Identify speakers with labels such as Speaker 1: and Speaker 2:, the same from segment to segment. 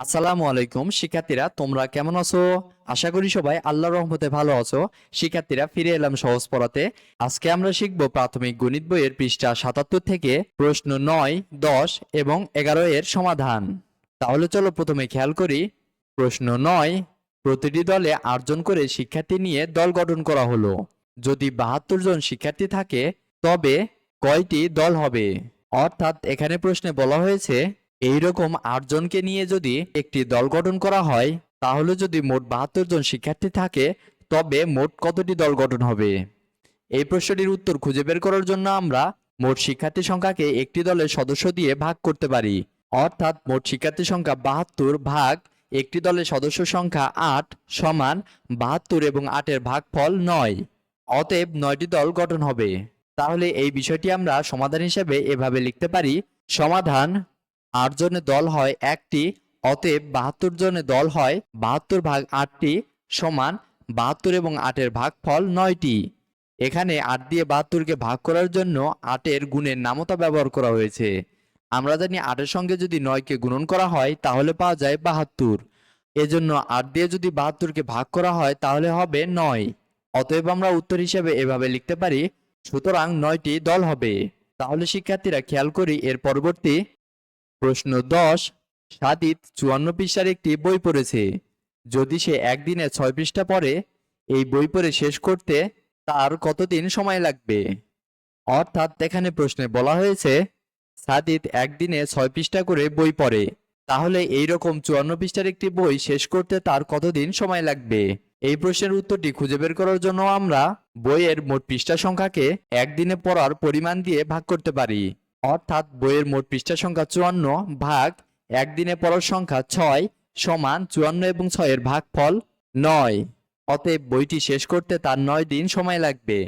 Speaker 1: আসসালামু আলাইকুম, শিক্ষার্থীরা, তোমরা কেমন আছো? আশা করি সবাই আল্লাহর রহমতে ভালো আছো। শিক্ষার্থীরা, ফিরে এলাম সহজ পড়াতে। আজকে আমরা শিখব প্রাথমিক গণিত বইয়ের পৃষ্ঠা সাতাত্তর থেকে প্রশ্ন নয়, দশ এবং এগারো এর সমাধান। তাহলে চলো প্রথমে খেয়াল করি। প্রশ্ন নয়, প্রতিটি দলে আটজন করে শিক্ষার্থী নিয়ে দল গঠন করা হলো। যদি বাহাত্তর জন শিক্ষার্থী থাকে, তবে কয়টি দল হবে? অর্থাৎ এখানে প্রশ্নে বলা হয়েছে এইরকম আটজনকে নিয়ে যদি একটি দল গঠন করা হয়, তাহলে যদি মোট বাহাত্তর জন শিক্ষার্থী থাকে, তবে মোট কতটি দল গঠন হবে? এই প্রশ্নটির উত্তর খুঁজে বের করার জন্য আমরা মোট শিক্ষার্থী সংখ্যাকে একটি দলের সদস্য দিয়ে ভাগ করতে পারি। অর্থাৎ মোট শিক্ষার্থী সংখ্যা বাহাত্তর ভাগ একটি দলের সদস্য সংখ্যা আট সমান বাহাত্তর এবং আটের ভাগফল নয়। অতএব নয়টি দল গঠন হবে। তাহলে এই বিষয়টি আমরা সমাধান হিসেবে এভাবে লিখতে পারি। সমাধান আট জনের দল হয় একটি, অতএব বাহাত্তর জনের দল হয় বাহাত্তর ভাগ আটটি সমান বাহাত্তর এবং আটের ভাগফল নয়টি। এখানে আট দিয়ে বাহাত্তরকে ভাগ করার জন্য আটের গুণের নামতা ব্যবহার করা হয়েছে। আমরা জানি আটের সঙ্গে যদি নয়কে গুণন করা হয়, তাহলে পাওয়া যায় বাহাত্তর। এজন্য আট দিয়ে যদি বাহাত্তরকে ভাগ করা হয়, তাহলে হবে নয়। অতএব আমরা উত্তর হিসেবে এভাবে লিখতে পারি, সুতরাং নয়টি দল হবে। তাহলে শিক্ষার্থীরা খেয়াল করি, এর পরবর্তী প্রশ্ন দশ সাদিত চুয়ান্ন পৃষ্ঠার একটি বই পড়েছে। যদি সে একদিনে ছয় পৃষ্ঠা পড়ে, এই বই পড়ে শেষ করতে তার কতদিন সময় লাগবে? অর্থাৎ এখানে প্রশ্নে বলা হয়েছে সাদিত একদিনে ছয় পৃষ্ঠা করে বই পড়ে। তাহলে এই রকম চুয়ান্ন পৃষ্ঠার একটি বই শেষ করতে তার কতদিন সময় লাগবে? এই প্রশ্নের উত্তরটি খুঁজে বের করার জন্য আমরা বইয়ের মোট পৃষ্ঠা সংখ্যাকে একদিনে পড়ার পরিমাণ দিয়ে ভাগ করতে পারি। অর্থাৎ বইয়ের মোট পৃষ্ঠা সংখ্যা চুয়ান্ন ভাগ একদিনে পড়ার সংখ্যা ছয় সমান চুয়ান্ন এবং ছয়ের ভাগফল নয়। অতএব বইটি শেষ করতে তার নয় দিন সময় লাগবে।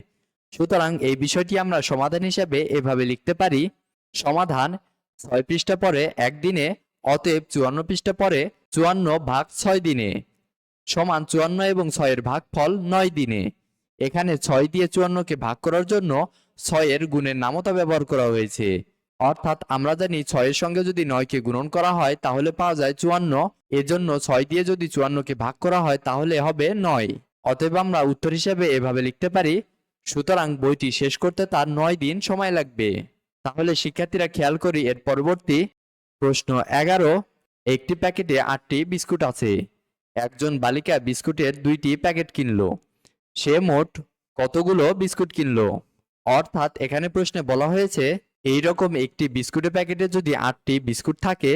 Speaker 1: সুতরাং এই বিষয়টি আমরা সমাধান হিসাবে এভাবে লিখতে পারি। সমাধান ছয় পৃষ্ঠা পরে একদিনে অতএব চুয়ান্ন পৃষ্ঠা পরে চুয়ান্ন ভাগ ছয় দিনে সমান চুয়ান্ন এবং ছয়ের ভাগফল নয় দিনে। এখানে ছয় দিয়ে চুয়ান্নকে ভাগ করার জন্য ছয়ের গুণের নামতা ব্যবহার করা হয়েছে। অর্থাৎ আমরা জানি ছয়ের সঙ্গে যদি নয়কে গুণন করা হয়, তাহলে পাওয়া যায় চুয়ান্ন। এজন্য ছয় দিয়ে যদি চুয়ান্নকে ভাগ করা হয়, তাহলে হবে নয়। অতএব আমরা উত্তর হিসেবে এভাবে লিখতে পারি, সুতরাং বইটি শেষ করতে তার নয় দিন সময় লাগবে। তাহলে শিক্ষার্থীরা খেয়াল করি, এর পরবর্তী প্রশ্ন এগারো। একটি প্যাকেটে আটটি বিস্কুট আছে। একজন বালিকা বিস্কুটের দুইটি প্যাকেট কিনলো। সে মোট কতগুলো বিস্কুট কিনল? অর্থাৎ এখানে প্রশ্নে বলা হয়েছে এই রকম একটি বিস্কুটের প্যাকেটে যদি আটটি বিস্কুট থাকে,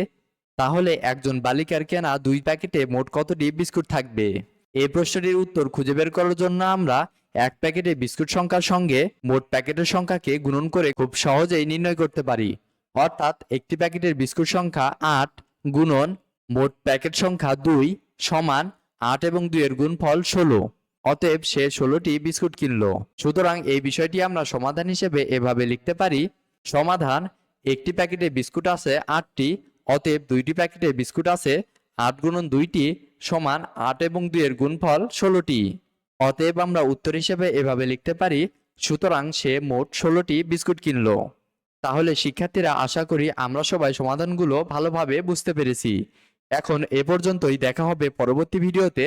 Speaker 1: তাহলে একজন বালিকার কেনা দুই প্যাকেটে মোট কতটি বিস্কুট থাকবে? এই প্রশ্নটির উত্তর খুঁজে বের করার জন্য আমরা এক প্যাকেটে বিস্কুট সংখ্যার সঙ্গে মোট প্যাকেটের সংখ্যাকে গুণন করে খুব সহজেই নির্ণয় করতে পারি। অর্থাৎ একটি প্যাকেটের বিস্কুট সংখ্যা আট গুণন মোট প্যাকেট সংখ্যা দুই সমান আট এবং দুইয়ের গুণফল ষোলো। অতএব সে ষোলোটি বিস্কুট কিনল। সুতরাং এই বিষয়টি আমরা সমাধান হিসেবে এভাবে লিখতে পারি, সমাধান, একটি প্যাকেটে বিস্কুট আছে আটটি, অতএব দুইটি প্যাকেটে বিস্কুট আছে আট গুণন দুইটি সমান আট এবং দুইয়ের গুণফল ষোলোটি। অতএব আমরা উত্তর হিসেবে এভাবে লিখতে পারি, সুতরাং সে মোট ষোলোটি বিস্কুট কিনল। তাহলে শিক্ষার্থীরা আশা করি আমরা সবাই সমাধানগুলো ভালোভাবে বুঝতে পেরেছি। এখন এ পর্যন্তই দেখা হবে পরবর্তী ভিডিওতে।